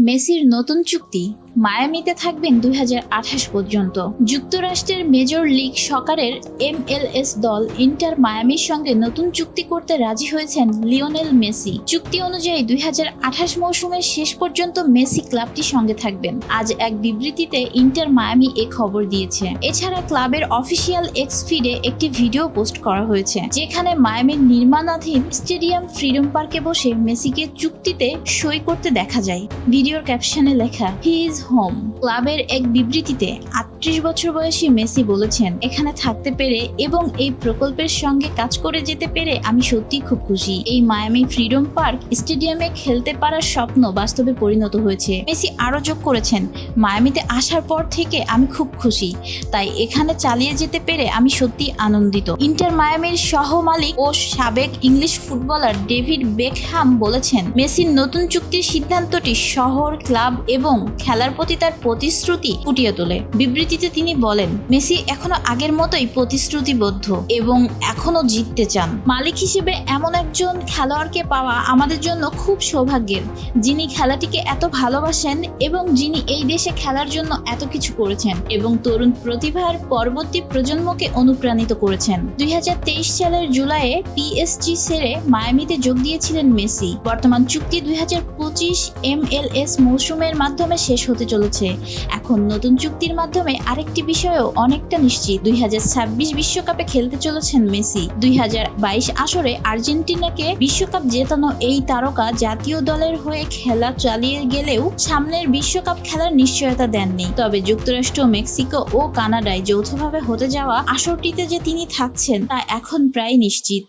মেসির নতুন চুক্তি মায়ামিতে থাকবেন দুই হাজার আঠাশ পর্যন্ত। যুক্তরাষ্ট্রের মেজর লিগ সকারের এমএলএস দল ইন্টার মায়ামির সঙ্গে নতুন চুক্তি করতে রাজি হয়েছেন লিওনেল মেসি। চুক্তি অনুযায়ী দুই মৌসুমের শেষ পর্যন্ত মেসি ক্লাবটির সঙ্গে থাকবেন। আজ এক বিবৃতিতে ইন্টার মায়ামি এ খবর দিয়েছে। এছাড়া ক্লাবের অফিসিয়াল এক্স ফিডে একটি ভিডিও পোস্ট করা হয়েছে, যেখানে মায়ামির নির্মাণাধীন স্টেডিয়াম ফ্রিডম পার্কে বসে মেসিকে চুক্তিতে সই করতে দেখা যায়। ভিডিওর ক্যাপশনে লেখা হি ইজ হোম ক্লাবের এক বিবৃতিতে আটত্রিশ বছর বয়সী মেসি বলেছেন, এখানে থাকতে পেরে এবং এই প্রকল্পের সঙ্গে কাজ করে যেতে পেরে আমি সত্যি খুব খুশি। এই মায়ামি ফ্রিডম পার্ক স্টেডিয়ামে খেলতে পারার স্বপ্ন বাস্তবে পরিণত হয়েছে। মেসি আরও যোগ করেছেন, মায়ামিতে আসার পর থেকে আমি খুব খুশি, তাই এখানে চালিয়ে যেতে পেরে আমি সত্যি আনন্দিত। ইন্টার মায়ামির সহ মালিক ও সাবেক ইংলিশ ফুটবলার ডেভিড বেকহাম বলেছেন, মেসির নতুন চুক্তির সিদ্ধান্তটি শহর, ক্লাব এবং খেলার প্রতি তার প্রতিশ্রুতি ফুটিয়ে তোলে। বিবৃতিতে তিনি বলেন মেসি এখনও আগের মতোই প্রতিশ্রুতিবদ্ধ এবং এখনও জিততে চান। মালিক হিসেবে এমন একজন খেলোয়াড়কে পাওয়া আমাদের জন্য খুব সৌভাগ্যের। যিনি খেলাটিকে এত ভালোবাসেন এবং যিনি এই দেশে খেলার জন্য এত কিছু করেছেন এবং তরুণ প্রতিভার পরবর্তী প্রজন্মকে অনুপ্রাণিত করেছেন। দুই হাজার তেইশ সালের জুলাইয়ে পিএসজি ছেড়ে মায়ামিতে যোগ দিয়েছিলেন মেসি। বর্তমান চুক্তি দুই এমএলএস মৌসুমের মাধ্যমে শেষ হতে চলেছে। এখন নতুন চুক্তির মাধ্যমে আরেকটি বিষয়ও অনেকটা নিশ্চিত। দুই বিশ্বকাপে খেলতে চলেছেন মেসি। দুই আসরে আর্জেন্টিনাকে বিশ্বকাপ জেতানো এই তারকা জাতীয় দলের হয়ে খেলা চালিয়ে গেলেও সামনের বিশ্বকাপ খেলার নিশ্চয়তা দেননি। তবে যুক্তরাষ্ট্র, মেক্সিকো ও কানাডায় যৌথভাবে হতে যাওয়া আসরটিতে যে তিনি থাকছেন তা এখন প্রায় নিশ্চিত।